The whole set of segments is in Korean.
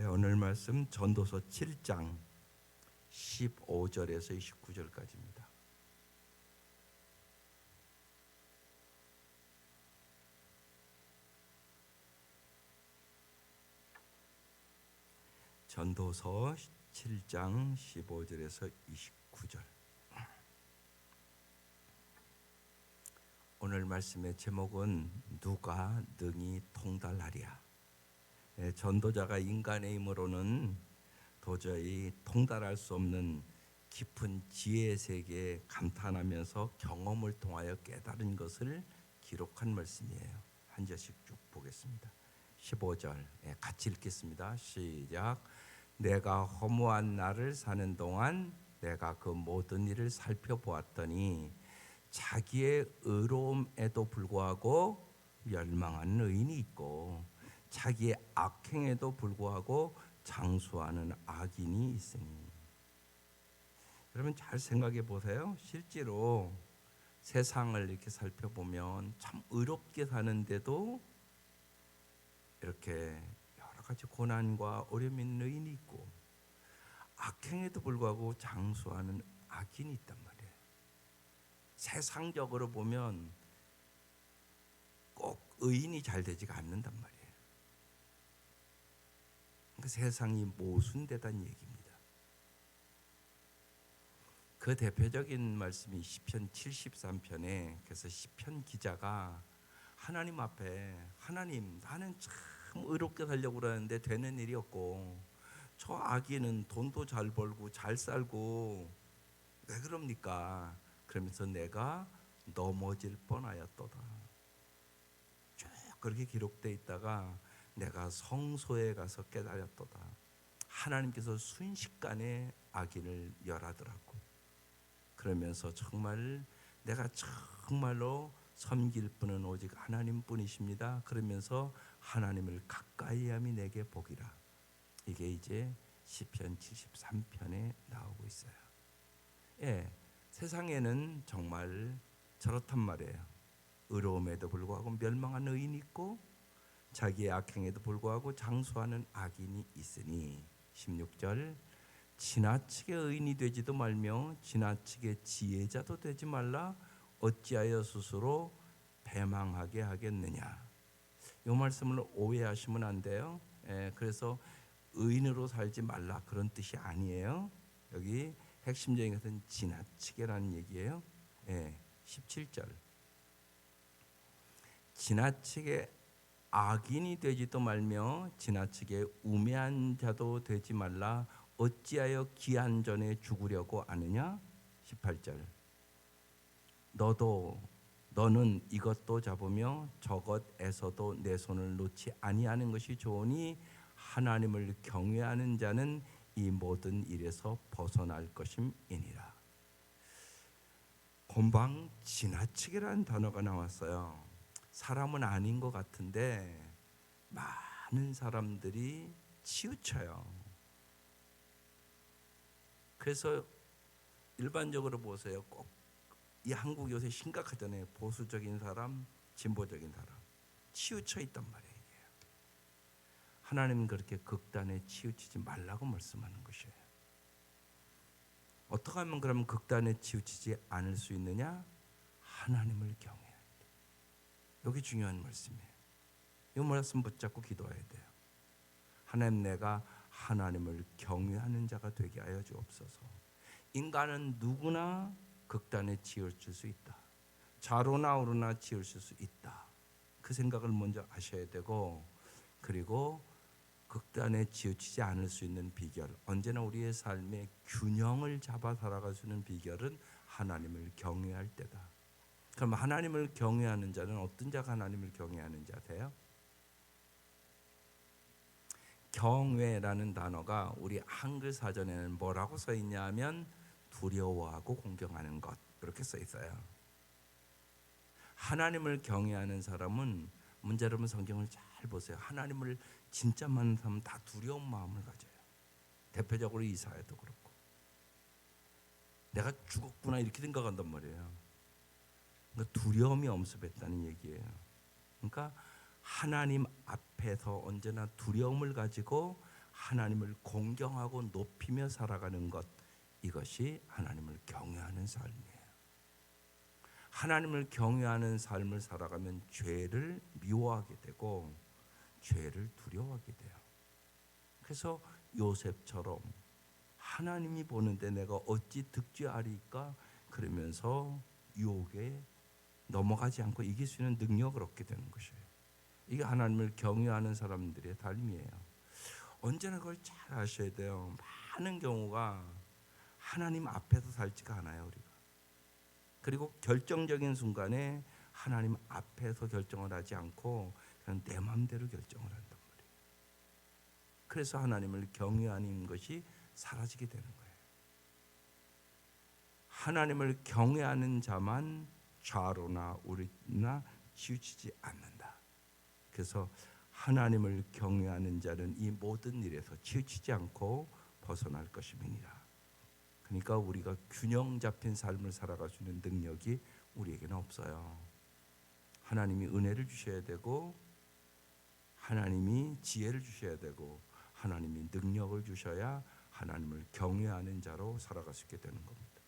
네, 오늘 말씀 전도서 7장 15절에서 29절까지입니다. 전도서 7장 15절에서 29절. 오늘 말씀의 제목은 누가 능히 통달하랴. 예, 전도자가 인간의 힘으로는 도저히 통달할 수 없는 깊은 지혜의 세계에 감탄하면서 경험을 통하여 깨달은 것을 기록한 말씀이에요. 한 절씩 쭉 보겠습니다. 15절 예, 같이 읽겠습니다. 시작. 내가 허무한 날을 사는 동안 내가 그 모든 일을 살펴보았더니 자기의 의로움에도 불구하고 멸망하는 의인이 있고 자기의 악행에도 불구하고 장수하는 악인이 있으니 여러분 잘 생각해 보세요. 실제로 세상을 이렇게 살펴보면 참 의롭게 사는데도 이렇게 여러 가지 고난과 어려움이 있는 의인이 있고 악행에도 불구하고 장수하는 악인이 있단 말이에요. 세상적으로 보면 꼭 의인이 잘 되지가 않는단 말이에요. 그 세상이 모순되다는 얘기입니다. 그 대표적인 말씀이 시편 73편에 그래서 시편 기자가 하나님 앞에 하나님 나는 참 의롭게 살려고 그러는데 되는 일이 없고 저 아기는 돈도 잘 벌고 잘 살고 왜 그럽니까? 그러면서 내가 넘어질 뻔하였도다. 쭉 그렇게 기록돼 있다가 내가 성소에 가서 깨달았도다. 하나님께서 순식간에 악인을 멸하더라고. 그러면서 정말 내가 정말로 섬길 분은 오직 하나님뿐이십니다. 그러면서 하나님을 가까이함이 내게 복이라. 이게 이제 시편 73편에 나오고 있어요. 예, 세상에는 정말 저렇단 말이에요. 의로움에도 불구하고 멸망한 의인이 있고 자기의 악행에도 불구하고 장수하는 악인이 있으니. 16절. 지나치게 의인이 되지도 말며 지나치게 지혜자도 되지 말라. 어찌하여 스스로 배망하게 하겠느냐. 이 말씀을 오해하시면 안 돼요. 예, 그래서 의인으로 살지 말라. 그런 뜻이 아니에요. 여기 핵심적인 것은 지나치게라는 얘기예요. 예, 17절. 지나치게 악인이 되지도 말며 지나치게 우매한 자도 되지 말라 어찌하여 기한 전에 죽으려고 하느냐? 18절. 너도 너는 이것도 잡으며 저것에서도 내 손을 놓지 아니하는 것이 좋으니 하나님을 경외하는 자는 이 모든 일에서 벗어날 것임이니라. 본방 지나치게라는 단어가 나왔어요 사람은 아닌 것 같은데 많은 사람들이 치우쳐요. 그래서 일반적으로 보세요. 꼭 이 한국 요새 심각하잖아요. 보수적인 사람, 진보적인 사람 치우쳐 있단 말이에요. 하나님은 그렇게 극단에 치우치지 말라고 말씀하는 것이에요. 어떻게 하면 그러면 극단에 치우치지 않을 수 있느냐? 하나님을 경외. 여기 중요한 말씀이에요. 이 말씀 붙잡고 기도해야 돼요. 하나님 내가 하나님을 경외하는 자가 되게 하여 주옵소서. 인간은 누구나 극단에 치우칠 수 있다. 좌로나 우로나 치우칠 수 있다. 그 생각을 먼저 하셔야 되고 그리고 극단에 치우치지 않을 수 있는 비결 언제나 우리의 삶의 균형을 잡아 살아갈 수 있는 비결은 하나님을 경외할 때다. 그럼 하나님을 경외하는 자는 어떤 자가 하나님을 경외하는 자세요? 경외라는 단어가 우리 한글 사전에는 뭐라고 써 있냐면 두려워하고 공경하는 것 이렇게 써 있어요. 하나님을 경외하는 사람은 문제 여러분 성경을 잘 보세요. 하나님을 진짜 많은 사람은 다 두려운 마음을 가져요. 대표적으로 이사야도 그렇고 내가 죽었구나 이렇게 생각한단 말이에요. 그러니까 두려움이 엄습했다는 얘기예요. 그러니까 하나님 앞에서 언제나 두려움을 가지고 하나님을 공경하고 높이며 살아가는 것 이것이 하나님을 경외하는 삶이에요. 하나님을 경외하는 삶을 살아가면 죄를 미워하게 되고 죄를 두려워하게 돼요. 그래서 요셉처럼 하나님이 보는데 내가 어찌 득죄하리까 그러면서 유혹에 넘어가지 않고 이길 수 있는 능력을 얻게 되는 것이에요. 이게 하나님을 경외하는 사람들의 삶이에요. 언제나 그걸 잘 아셔야 돼요. 많은 경우가 하나님 앞에서 살지가 않아요, 우리가. 그리고 결정적인 순간에 하나님 앞에서 결정을 하지 않고 그냥 내 마음대로 결정을 한단 말이에요. 그래서 하나님을 경외하는 것이 사라지게 되는 거예요. 하나님을 경외하는 자만 좌로나 우리나 치우치지 않는다. 그래서 하나님을 경외하는 자는 이 모든 일에서 치우치지 않고 벗어날 것임이니라. 그러니까 우리가 균형 잡힌 삶을 살아갈 수 있는 능력이 우리에게는 없어요. 하나님이 은혜를 주셔야 되고 하나님이 지혜를 주셔야 되고 하나님이 능력을 주셔야 하나님을 경외하는 자로 살아갈 수 있게 되는 겁니다.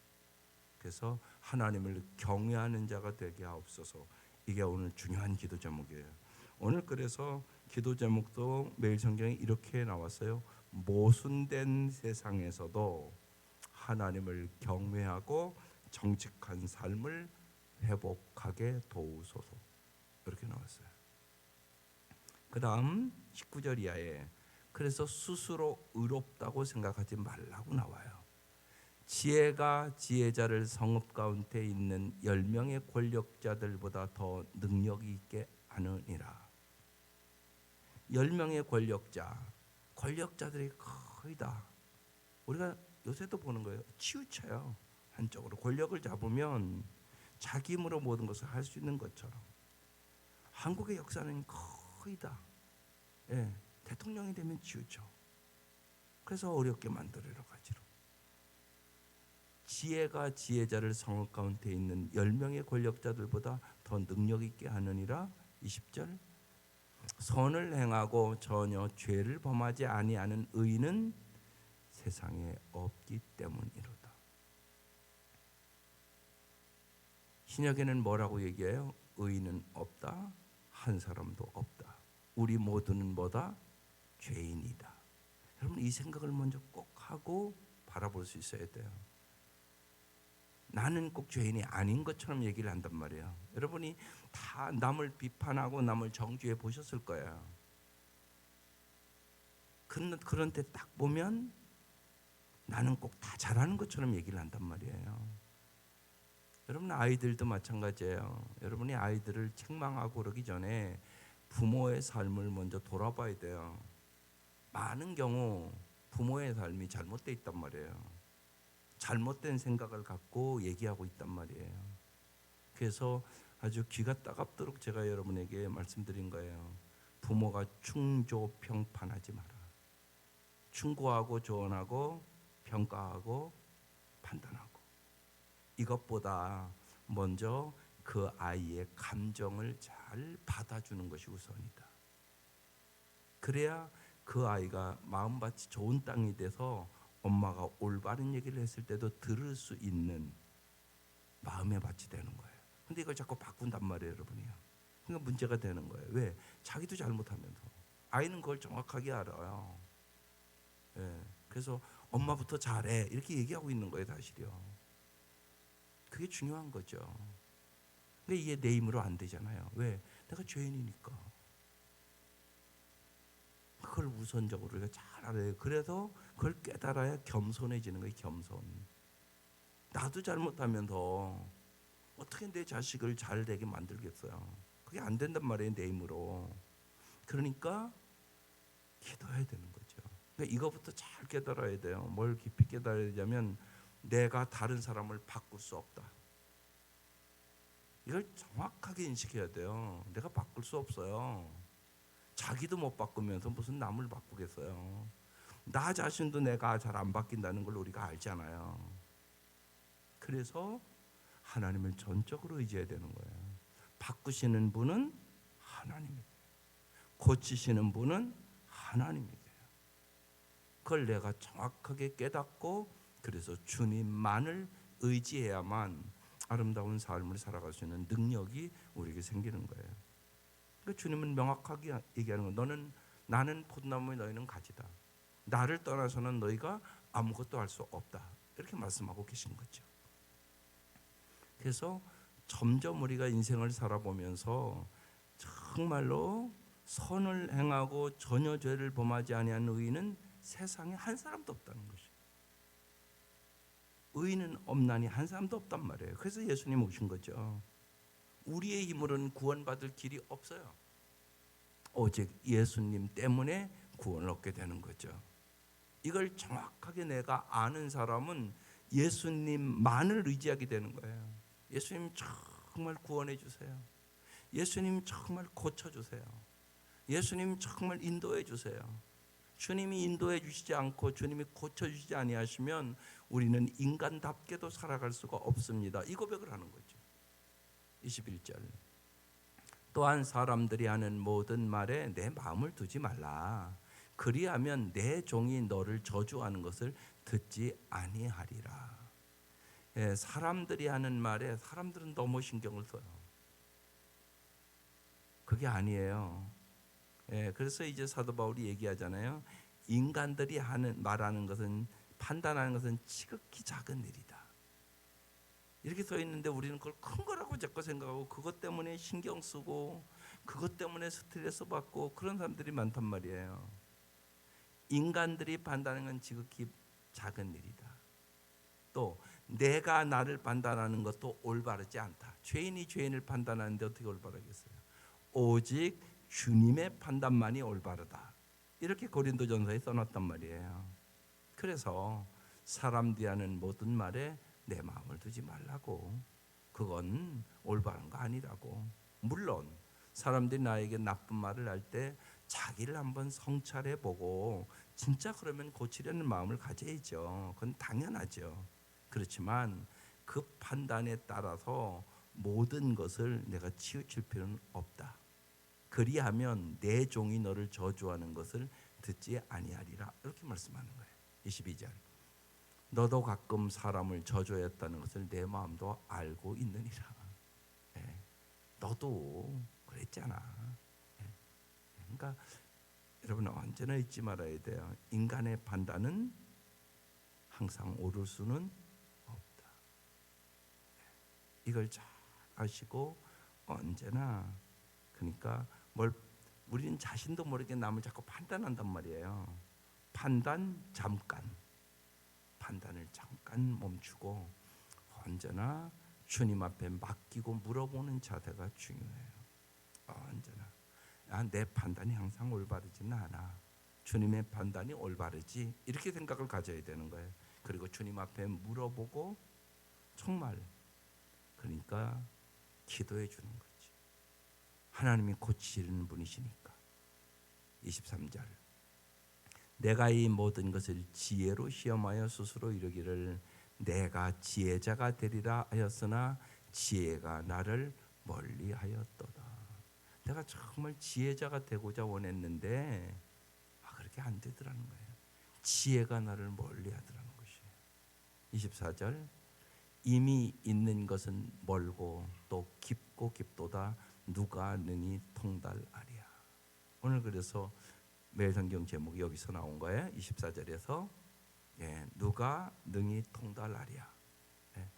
그래서 하나님을 경외하는 자가 되게 하옵소서. 이게 오늘 중요한 기도 제목이에요. 오늘 그래서 기도 제목도 매일 성경에 이렇게 나왔어요. 모순된 세상에서도 하나님을 경외하고 정직한 삶을 회복하게 도우소서. 이렇게 나왔어요. 그다음 19절 이하에 그래서 스스로 의롭다고 생각하지 말라고 나와요. 지혜가 지혜자를 성읍 가운데 있는 열 명의 권력자들보다 더 능력이 있게 하느니라. 열 명의 권력자, 권력자들이 거의 다 우리가 요새도 보는 거예요. 치우쳐요. 한쪽으로 권력을 잡으면 자기 힘으로 모든 것을 할 수 있는 것처럼 한국의 역사는 거의 다 예, 대통령이 되면 치우쳐. 그래서 어렵게 만들어 여러 가지로. 지혜가 지혜자를 성읍 가운데 있는 열 명의 권력자들보다 더 능력 있게 하느니라 20절 선을 행하고 전혀 죄를 범하지 아니하는 의인은 세상에 없기 때문이로다. 신약에는 뭐라고 얘기해요? 의인은 없다. 한 사람도 없다. 우리 모두는 뭐다? 죄인이다. 여러분 이 생각을 먼저 꼭 하고 바라볼 수 있어야 돼요. 나는 꼭 죄인이 아닌 것처럼 얘기를 한단 말이에요. 여러분이 다 남을 비판하고 남을 정죄해 보셨을 거예요. 그런 그런 때딱 보면 나는 꼭 다 잘하는 것처럼 얘기를 한단 말이에요. 여러분 아이들도 마찬가지예요. 여러분이 아이들을 책망하고 그러기 전에 부모의 삶을 먼저 돌아봐야 돼요. 많은 경우 부모의 삶이 잘못되어 있단 말이에요. 잘못된 생각을 갖고 얘기하고 있단 말이에요. 그래서 아주 귀가 따갑도록 제가 여러분에게 말씀드린 거예요. 부모가 충조 평판하지 마라. 충고하고 조언하고 평가하고 판단하고 이것보다 먼저 그 아이의 감정을 잘 받아주는 것이 우선이다. 그래야 그 아이가 마음밭이 좋은 땅이 돼서 엄마가 올바른 얘기를 했을 때도 들을 수 있는 마음의 밭이 되는 거예요. 근데 이걸 자꾸 바꾼단 말이에요, 여러분이요. 그러니까 문제가 되는 거예요. 왜? 자기도 잘못하면서 아이는 그걸 정확하게 알아요. 예. 그래서 엄마부터 잘해 이렇게 얘기하고 있는 거예요, 사실이요. 그게 중요한 거죠. 근데 이게 내 힘으로 안 되잖아요. 왜? 내가 죄인이니까. 그걸 우선적으로 우리가 잘 알아요. 그래서 그걸 깨달아야 겸손해지는 거예요. 겸손. 나도 잘못하면 더 어떻게 내 자식을 잘 되게 만들겠어요. 그게 안 된단 말이에요. 내 힘으로. 그러니까 기도해야 되는 거죠. 그러니까 이거부터 잘 깨달아야 돼요. 뭘 깊이 깨달아야 되냐면 내가 다른 사람을 바꿀 수 없다. 이걸 정확하게 인식해야 돼요. 내가 바꿀 수 없어요. 자기도 못 바꾸면서 무슨 남을 바꾸겠어요. 나 자신도 내가 잘 안 바뀐다는 걸 우리가 알잖아요. 그래서 하나님을 전적으로 의지해야 되는 거예요. 바꾸시는 분은 하나님이세요. 고치시는 분은 하나님이세요. 그걸 내가 정확하게 깨닫고 그래서 주님만을 의지해야만 아름다운 삶을 살아갈 수 있는 능력이 우리에게 생기는 거예요. 그러니까 주님은 명확하게 얘기하는 거. 너는 나는 포도나무에 너희는 가지다. 나를 떠나서는 너희가 아무것도 할 수 없다. 이렇게 말씀하고 계신 거죠. 그래서 점점 우리가 인생을 살아보면서 정말로 선을 행하고 전혀 죄를 범하지 아니한 의인은 세상에 한 사람도 없다는 것이. 의인은 없나니 한 사람도 없단 말이에요. 그래서 예수님 오신 거죠. 우리의 힘으로는 구원받을 길이 없어요. 오직 예수님 때문에 구원을 얻게 되는 거죠. 이걸 정확하게 내가 아는 사람은 예수님만을 의지하게 되는 거예요. 예수님 정말 구원해 주세요. 예수님 정말 고쳐 주세요. 예수님 정말 인도해 주세요. 주님이 인도해 주시지 않고 주님이 고쳐 주시지 아니하시면 우리는 인간답게도 살아갈 수가 없습니다. 이 고백을 하는 거죠. 21절. 또한 사람들이 하는 모든 말에 내 마음을 두지 말라. 그리하면 내 종이 너를 저주하는 것을 듣지 아니하리라. 예, 사람들이 하는 말에 사람들은 너무 신경을 써요. 그게 아니에요. 예, 그래서 이제 사도 바울이 얘기하잖아요. 인간들이 하는 말하는 것은 판단하는 것은 지극히 작은 일이다. 이렇게 써 있는데 우리는 그걸 큰 거라고 자꾸 생각하고 그것 때문에 신경 쓰고 그것 때문에 스트레스 받고 그런 사람들이 많단 말이에요. 인간들이 판단하는 건 지극히 작은 일이다. 또 내가 나를 판단하는 것도 올바르지 않다. 죄인이 죄인을 판단하는데 어떻게 올바르겠어요? 오직 주님의 판단만이 올바르다. 이렇게 고린도전서에 써놨단 말이에요. 그래서 사람들이 하는 모든 말에 내 마음을 두지 말라고. 그건 올바른 거 아니라고. 물론 사람들이 나에게 나쁜 말을 할 때 자기를 한번 성찰해 보고 진짜 그러면 고치려는 마음을 가져야죠. 그건 당연하죠. 그렇지만 그 판단에 따라서 모든 것을 내가 치우칠 필요는 없다. 그리하면 내 종이 너를 저주하는 것을 듣지 아니하리라. 이렇게 말씀하는 거예요. 22절. 너도 가끔 사람을 저주했다는 것을 내 마음도 알고 있느니라. 예. 너도 그랬잖아. 예. 그러니까 여러분 언제나 잊지 말아야 돼요. 인간의 판단은 항상 옳을 수는 없다. 예. 이걸 잘 아시고 언제나 그러니까 뭘 우리는 자신도 모르게 남을 자꾸 판단한단 말이에요. 판단 잠깐 판단을 잠깐 멈추고 언제나 주님 앞에 맡기고 물어보는 자세가 중요해요. 언제나 아, 내 판단이 항상 올바르지는 않아. 주님의 판단이 올바르지 이렇게 생각을 가져야 되는 거예요. 그리고 주님 앞에 물어보고 정말 그러니까 기도해 주는 거지. 하나님이 고치시는 분이시니까. 23절. 내가 이 모든 것을 지혜로 시험하여 스스로 이르기를 내가 지혜자가 되리라 하였으나 지혜가 나를 멀리하였도다. 내가 정말 지혜자가 되고자 원했는데 아, 그렇게 안 되더라는 거예요. 지혜가 나를 멀리하더라는 것이에요. 24절 이미 있는 것은 멀고 또 깊고 깊도다 누가 능히 통달하랴. 오늘 그래서 매일 성경 제목이 여기서 나온 거예요. 24절에서 예, 누가 능히 통달하랴. 예,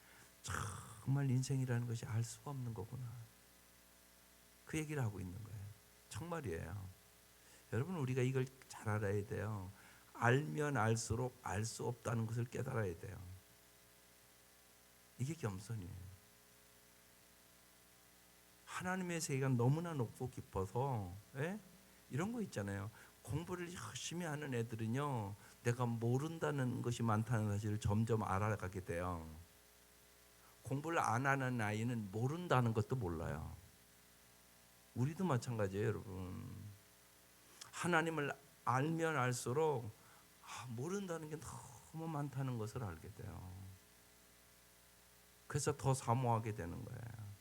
정말 인생이라는 것이 알 수가 없는 거구나. 그 얘기를 하고 있는 거예요. 정말이에요. 여러분 우리가 이걸 잘 알아야 돼요. 알면 알수록 알 수 없다는 것을 깨달아야 돼요. 이게 겸손이에요. 하나님의 세계가 너무나 높고 깊어서 예? 이런 거 있잖아요. 공부를 열심히 하는 애들은요, 내가 모른다는 것이 많다는 사실을 점점 알아가게 돼요. 공부를 안 하는 아이는 모른다는 것도 몰라요. 우리도 마찬가지예요, 여러분. 하나님을 알면 알수록 아, 모른다는 게 너무 많다는 것을 알게 돼요. 그래서 더 사모하게 되는 거예요.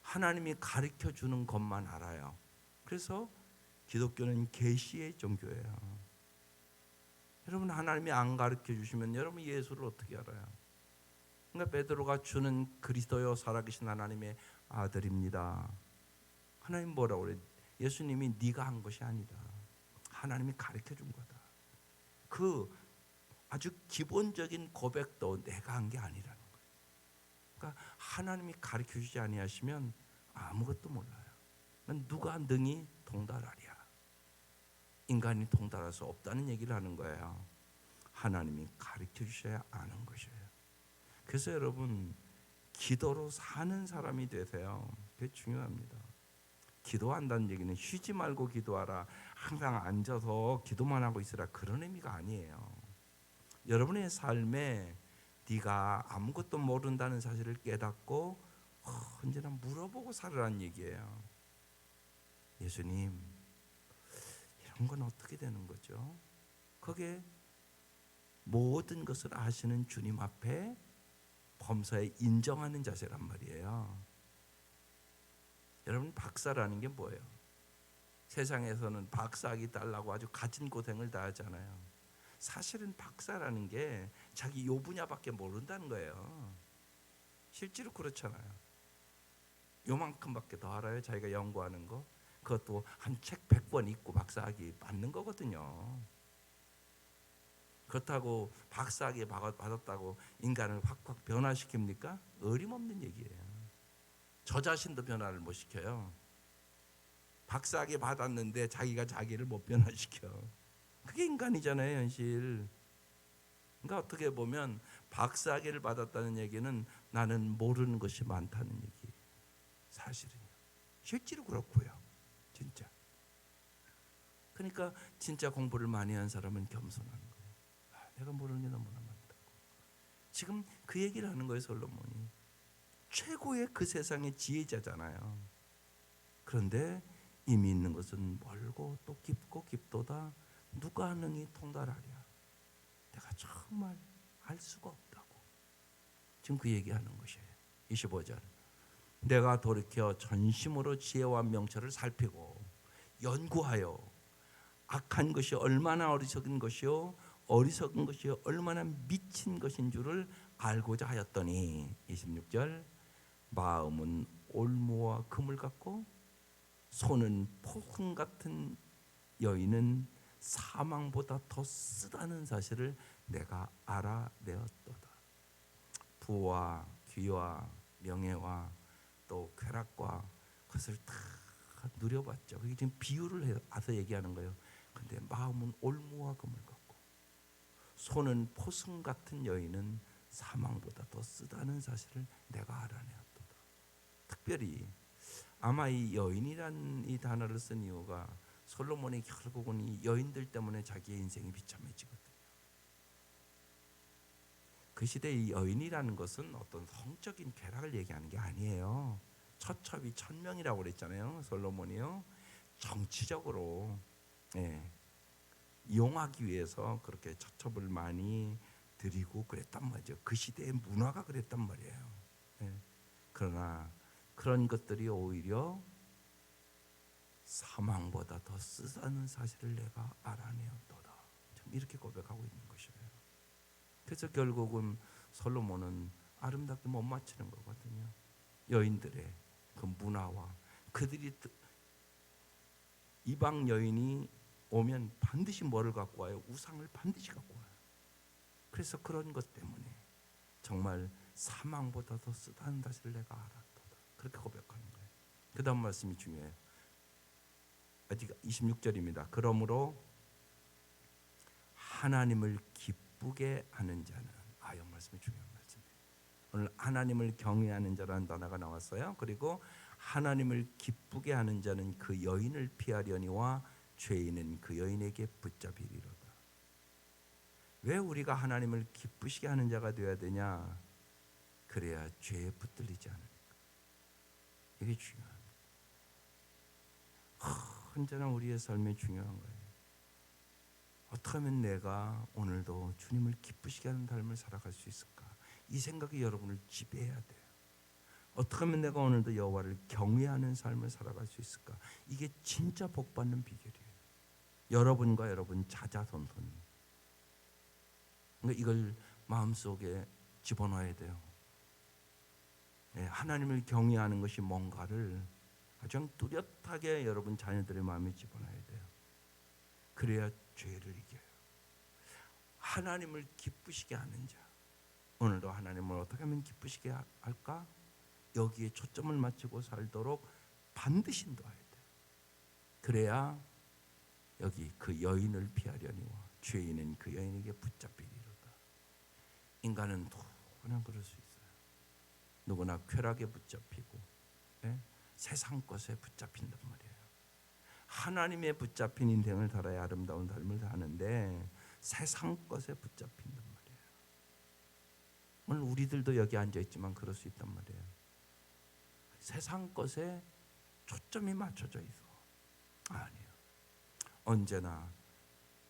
하나님이 가르쳐 주는 것만 알아요. 그래서 기독교는 계시의 종교예요. 여러분 하나님이 안 가르쳐 주시면 여러분 예수를 어떻게 알아요? 그러니까 베드로가 주는 그리스도요 살아계신 하나님의 아들입니다. 하나님 뭐라고 그래? 예수님이 네가 한 것이 아니다. 하나님이 가르쳐 준 거다. 그 아주 기본적인 고백도 내가 한 게 아니라는 거예요. 그러니까 하나님이 가르쳐 주지 아니하시면 아무것도 몰라요. 누가 능히 동달하랴. 인간이 동달할 수 없다는 얘기를 하는 거예요. 하나님이 가르쳐 주셔야 아는 것이에요. 그래서 여러분 기도로 사는 사람이 되세요. 그게 중요합니다. 기도한다는 얘기는 쉬지 말고 기도하라. 항상 앉아서 기도만 하고 있으라 그런 의미가 아니에요. 여러분의 삶에 네가 아무것도 모른다는 사실을 깨닫고 어, 언제나 물어보고 살으라는 얘기예요. 예수님 이런 건 어떻게 되는 거죠? 그게 모든 것을 아시는 주님 앞에 범사에 인정하는 자세란 말이에요. 여러분 박사라는 게 뭐예요? 세상에서는 박사하기 달라고 아주 가진 고생을 다 하잖아요. 사실은 박사라는 게 자기 요 분야밖에 모른다는 거예요. 실제로 그렇잖아요. 요만큼밖에 더 알아요. 자기가 연구하는 거. 그것도 한 책 100권 읽고 박사학위 받는 거거든요. 그렇다고 박사학위 받았다고 인간을 확확 변화시킵니까? 어림없는 얘기예요. 저 자신도 변화를 못 시켜요. 박사학위 받았는데 자기가 자기를 못 변화시켜. 그게 인간이잖아요, 현실. 그러니까 어떻게 보면 박사학위를 받았다는 얘기는 나는 모르는 것이 많다는 얘기. 사실은요. 실제로 그렇고요. 진짜. 그러니까 진짜 공부를 많이 한 사람은 겸손한 거예요. 아, 내가 모르는 게 너무나 많다고. 지금 그 얘기를 하는 거예요, 솔로몬이. 최고의 그 세상의 지혜자잖아요. 그런데 이미 있는 것은 멀고 또 깊고 깊도다. 누가 능히 통달하랴. 내가 정말 알 수가 없다고. 지금 그 얘기하는 것이에요. 25절. 내가 돌이켜 전심으로 지혜와 명철을 살피고 연구하여 악한 것이 얼마나 어리석은 것이요 어리석은 것이 얼마나 미친 것인 줄을 알고자 하였더니 26절 마음은 올무와 금을 갖고 손은 포승 같은 여인은 사망보다 더 쓰다는 사실을 내가 알아내었도다. 부와 귀와 명예와 또 쾌락과 그것을 다 누려봤죠. 그게 지금 비유를 해서 얘기하는 거예요. 근데 마음은 올무와 금을 갖고 손은 포승 같은 여인은 사망보다 더 쓰다는 사실을 내가 알아내었도다. 특별히 아마 이 여인이란 이 단어를 쓴 이유가 솔로몬이 결국은 이 여인들 때문에 자기의 인생이 비참해지거든요. 그 시대의 여인이라는 것은 어떤 성적인 쾌락을 얘기하는 게 아니에요. 처첩이 천명이라고 그랬잖아요. 솔로몬이요. 정치적으로 예, 이용하기 위해서 그렇게 처첩을 많이 드리고 그랬단 말이죠. 그 시대의 문화가 그랬단 말이에요. 예. 그러나 그런 것들이 오히려 사망보다 더 쓰다는 사실을 내가 알아내었도다. 참 이렇게 고백하고 있는 것이에요. 그래서 결국은 솔로몬은 아름답게 못 맞추는 거거든요. 여인들의 그 문화와 그들이 이방 여인이 오면 반드시 뭐를 갖고 와요? 우상을 반드시 갖고 와요. 그래서 그런 것 때문에 정말 사망보다 더 쓰다는 사실을 내가 알았다. 그렇게 고백하는 거예요. 그 다음 말씀이 중요해요. 아직 26절입니다. 그러므로 하나님을 기 쁘게 하는 자는 아, 이 말씀이 중요한 말씀이에요. 오늘 하나님을 경외하는 자라는 단어가 나왔어요. 그리고 하나님을 기쁘게 하는 자는 그 여인을 피하려니와 죄인은 그 여인에게 붙잡히리로다. 왜 우리가 하나님을 기쁘시게 하는 자가 되어야 되냐? 그래야 죄에 붙들리지 않으니까. 이게 중요합니다. 언제나 우리의 삶이 중요한 거예요. 어떻게 하면 내가 오늘도 주님을 기쁘시게 하는 삶을 살아갈 수 있을까? 이 생각이 여러분을 지배해야 돼요. 어떻게 하면 내가 오늘도 여호와를 경외하는 삶을 살아갈 수 있을까? 이게 진짜 복 받는 비결이에요. 여러분과 여러분 자자손손 그러니까 이걸 마음속에 집어넣어야 돼요. 예, 하나님을 경외하는 것이 뭔가를 가장 뚜렷하게 여러분 자녀들의 마음에 집어넣어야 돼요. 그래야 죄를 이겨요. 하나님을 기쁘시게 하는 자. 오늘도 하나님을 어떻게 하면 기쁘시게 하- 할까? 여기에 초점을 맞추고 살도록 반드시 인도해야 돼. 그래야 여기 그 여인을 피하려니와 죄인은 그 여인에게 붙잡히리로다. 인간은 누구나 그럴 수 있어요. 누구나 쾌락에 붙잡히고 예? 세상 것에 붙잡힌단 말이에요. 하나님의 붙잡힌 인생을 살아야 아름다운 삶을 사는데 세상 것에 붙잡힌단 말이에요. 오늘 우리들도 여기 앉아 있지만 그럴 수 있단 말이에요. 세상 것에 초점이 맞춰져 있어. 아니에요. 언제나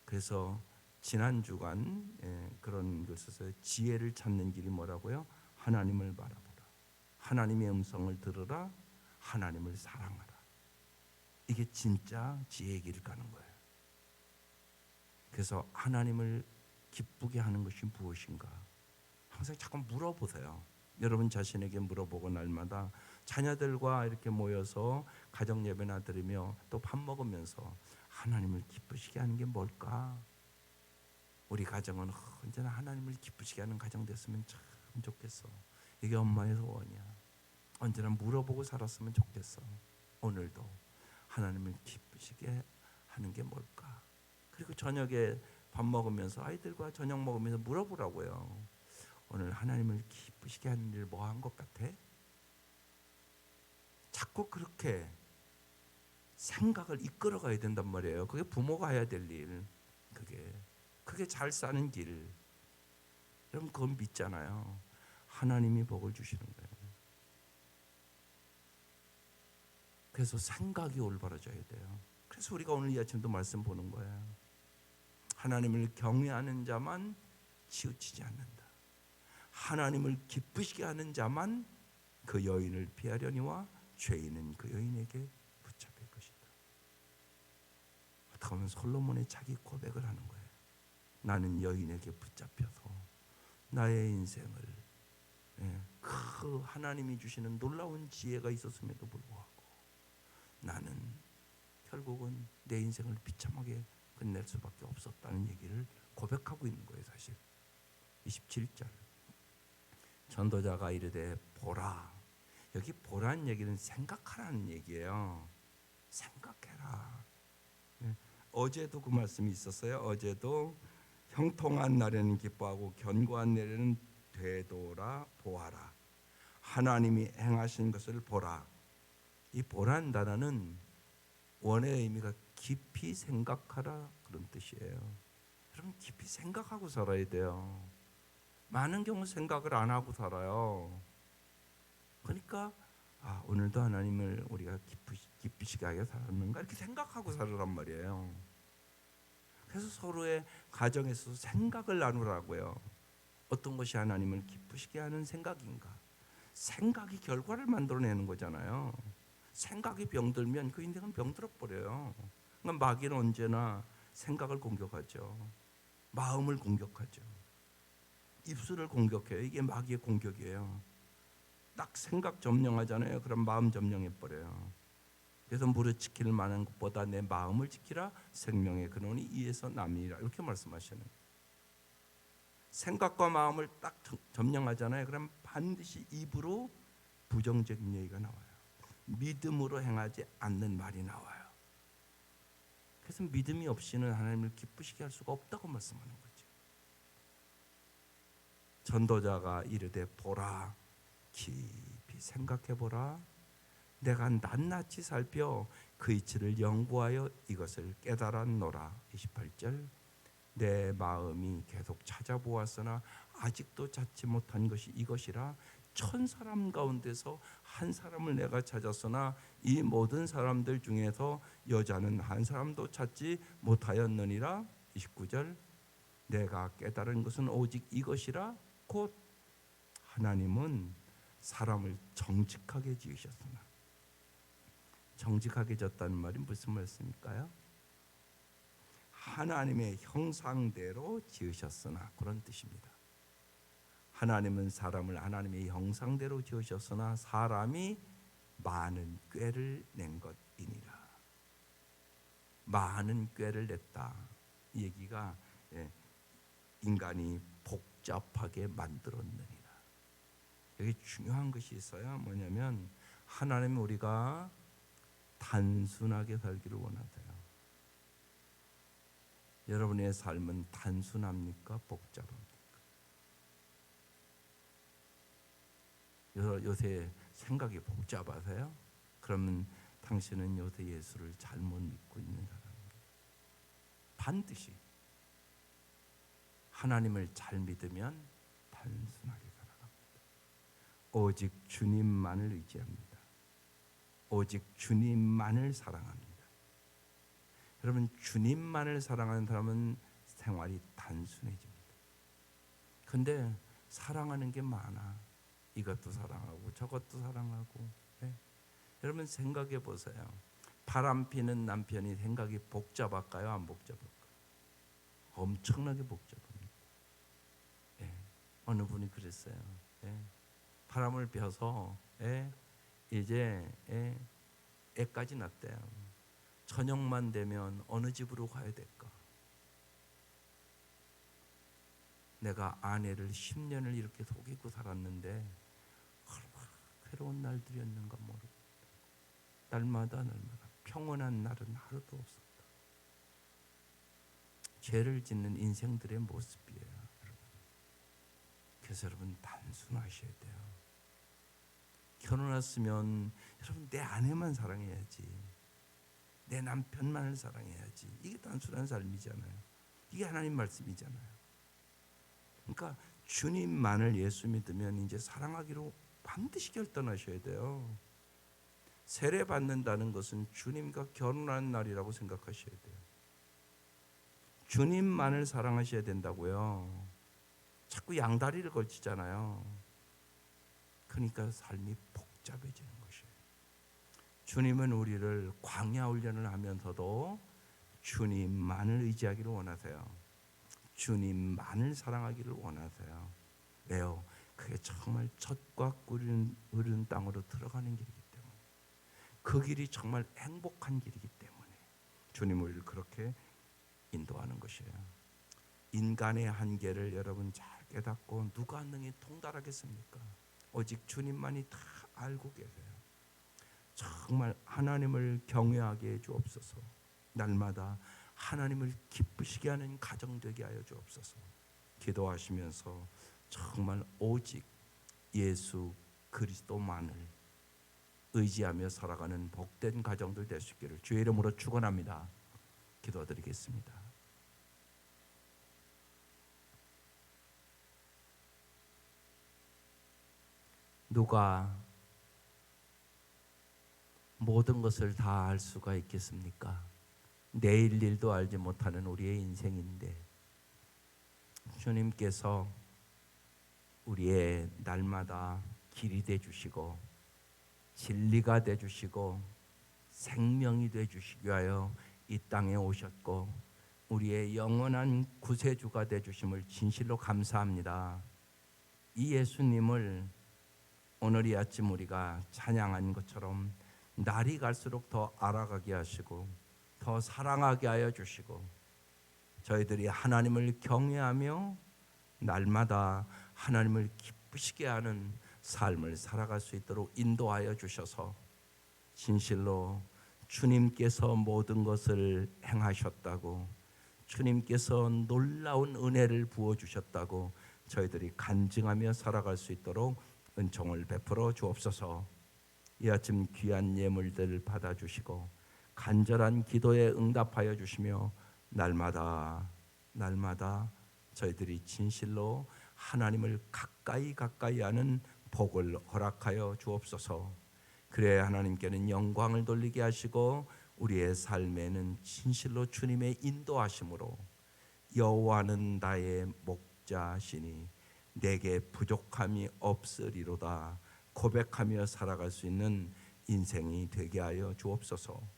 그래서 지난 주간 예, 그런 걸 써서 지혜를 찾는 길이 뭐라고요? 하나님을 바라보라. 하나님의 음성을 들으라. 하나님을 사랑하라. 이게 진짜 지혜의 길을 가는 거예요. 그래서 하나님을 기쁘게 하는 것이 무엇인가? 항상 자꾸 물어보세요. 여러분 자신에게 물어보고 날마다 자녀들과 이렇게 모여서 가정 예배나 드리며 또 밥 먹으면서 하나님을 기쁘시게 하는 게 뭘까? 우리 가정은 언제나 하나님을 기쁘시게 하는 가정 됐으면 참 좋겠어. 이게 엄마의 소원이야. 언제나 물어보고 살았으면 좋겠어. 오늘도 하나님을 기쁘시게 하는 게 뭘까? 그리고 저녁에 밥 먹으면서 아이들과 저녁 먹으면서 물어보라고요. 오늘 하나님을 기쁘시게 하는 일 뭐 한 것 같아? 자꾸 그렇게 생각을 이끌어 가야 된단 말이에요. 그게 부모가 해야 될 일. 그게 그게 잘 사는 길. 여러분 그건 믿잖아요. 하나님이 복을 주시는 거예요. 그래서 생각이 올바라져야 돼요. 그래서 우리가 오늘 이 아침도 말씀 보는 거예요. 하나님을 경외하는 자만 치우치지 않는다. 하나님을 기쁘시게 하는 자만 그 여인을 피하려니와 죄인은 그 여인에게 붙잡힐 것이다. 어떻게 보면 솔로몬의 자기 고백을 하는 거예요. 나는 여인에게 붙잡혀서 나의 인생을 예, 그 하나님이 주시는 놀라운 지혜가 있었음에도 불구하고 나는 결국은 내 인생을 비참하게 끝낼 수밖에 없었다는 얘기를 고백하고 있는 거예요, 사실. 27절. 전도자가 이르되 보라. 여기 보라는 얘기는 생각하라는 얘기예요. 생각해라. 예, 어제도 그 말씀이 있었어요. 어제도 형통한 날에는 기뻐하고 견고한 날에는 되돌아 보아라. 하나님이 행하신 것을 보라. 이 보란 단어는 원의 의미가 깊이 생각하라 그런 뜻이에요. 여러분 깊이 생각하고 살아야 돼요. 많은 경우 생각을 안 하고 살아요. 그러니까 아, 오늘도 하나님을 우리가 기쁘시, 기쁘시게 살았는가 이렇게 생각하고 살으란 말이에요. 그래서 서로의 가정에서 생각을 나누라고요. 어떤 것이 하나님을 기쁘시게 하는 생각인가? 생각이 결과를 만들어내는 거잖아요. 생각이 병들면 그 인생은 병들어 버려요. 그러니까 마귀는 언제나 생각을 공격하죠. 마음을 공격하죠. 입술을 공격해요. 이게 마귀의 공격이에요. 딱 생각 점령하잖아요. 그럼 마음 점령해 버려요. 그래서 무릇 지킬 만한 것보다 내 마음을 지키라 생명의 근원이 이에서 남이라 이렇게 말씀하시는. 생각과 마음을 딱 점- 점령하잖아요. 그럼 반드시 입으로 부정적인 얘기가 나와요. 믿음으로 행하지 않는 말이 나와요. 그래서 믿음이 없이는 하나님을 기쁘시게 할 수가 없다고 말씀하는 거죠. 전도자가 이르되 보라 깊이 생각해 보라 내가 낱낱이 살펴 그 이치를 연구하여 이것을 깨달았노라 28절 내 마음이 계속 찾아보았으나 아직도 찾지 못한 것이 이것이라 천 사람 가운데서 한 사람을 내가 찾았으나 이 모든 사람들 중에서 여자는 한 사람도 찾지 못하였느니라 29절 내가 깨달은 것은 오직 이것이라 곧 하나님은 사람을 정직하게 지으셨으나 정직하게 졌다는 말이 무슨 말씀일까요? 하나님의 형상대로 지으셨으나 그런 뜻입니다. 하나님은 사람을 하나님의 형상대로 지으셨으나 사람이 많은 꾀를 낸 것이니라. 많은 꾀를 냈다. 이 얘기가 예, 인간이 복잡하게 만들었느니라. 여기 중요한 것이 있어요. 뭐냐면 하나님 우리가 단순하게 살기를 원하세요. 여러분의 삶은 단순합니까? 복잡합니까? 요- 요새 생각이 복잡하세요? 그러면 당신은 요새 예수를 잘못 믿고 있는 사람입니다. 반드시 하나님을 잘 믿으면 단순하게 살아갑니다. 오직 주님만을 의지합니다. 오직 주님만을 사랑합니다. 여러분 주님만을 사랑하는 사람은 생활이 단순해집니다. 근데 사랑하는 게 많아. 이것도 사랑하고 저것도 사랑하고. 예. 여러분 생각해 보세요. 바람 피는 남편이 생각이 복잡할까요? 안 복잡할까요? 엄청나게 복잡합니다. 예. 어느 분이 그랬어요. 예. 바람을 펴서 예. 이제 예. 애까지 났대요. 저녁만 되면 어느 집으로 가야 될까? 내가 아내를 10년을 이렇게 속이고 살았는데 얼마나 괴로운 날들이었는가 모르겠다. 날마다 날마다 평온한 날은 하루도 없었다. 죄를 짓는 인생들의 모습이에요. 그래서 여러분 단순하셔야 돼요. 결혼했으면 여러분 내 아내만 사랑해야지. 내 남편만을 사랑해야지. 이게 단순한 삶이잖아요. 이게 하나님 말씀이잖아요. 그러니까 주님만을 예수 믿으면 이제 사랑하기로 반드시 결단하셔야 돼요. 세례 받는다는 것은 주님과 결혼하는 날이라고 생각하셔야 돼요. 주님만을 사랑하셔야 된다고요. 자꾸 양다리를 걸치잖아요. 그러니까 삶이 복잡해지는 것이에요. 주님은 우리를 광야 훈련을 하면서도 주님만을 의지하기를 원하세요. 주님만을 사랑하기를 원하세요. 왜요? 그게 정말 젖과 꿀은 흐르는 땅으로 들어가는 길이기 때문에 그 길이 정말 행복한 길이기 때문에 주님 우리를 그렇게 인도하는 것이에요. 인간의 한계를 여러분 잘 깨닫고 누가 능히 통달하겠습니까? 오직 주님만이 다 알고 계세요. 정말 하나님을 경외하게 해 주옵소서. 날마다 하나님을 기쁘시게 하는 가정 되게 하여 주옵소서. 기도하시면서 정말 오직 예수 그리스도만을 의지하며 살아가는 복된 가정들 될 수 있기를 주의 이름으로 축원합니다. 기도드리겠습니다. 누가 모든 것을 다 알 수가 있겠습니까? 내일 일도 알지 못하는 우리의 인생인데 주님께서 우리의 날마다 길이 돼 주시고 진리가 돼 주시고 생명이 돼 주시기 위하여 이 땅에 오셨고 우리의 영원한 구세주가 돼 주심을 진실로 감사합니다. 이 예수님을 오늘 이 아침 우리가 찬양한 것처럼 날이 갈수록 더 알아가게 하시고 더 사랑하게 하여 주시고 저희들이 하나님을 경외하며 날마다 하나님을 기쁘시게 하는 삶을 살아갈 수 있도록 인도하여 주셔서 진실로 주님께서 모든 것을 행하셨다고 주님께서 놀라운 은혜를 부어 주셨다고 저희들이 간증하며 살아갈 수 있도록 은총을 베풀어 주옵소서. 이 아침 귀한 예물들을 받아 주시고 간절한 기도에 응답하여 주시며 날마다 날마다 저희들이 진실로 하나님을 가까이 가까이 하는 복을 허락하여 주옵소서. 그래야 하나님께는 영광을 돌리게 하시고 우리의 삶에는 진실로 주님의 인도하심으로 여호와는 나의 목자시니 내게 부족함이 없으리로다 고백하며 살아갈 수 있는 인생이 되게 하여 주옵소서.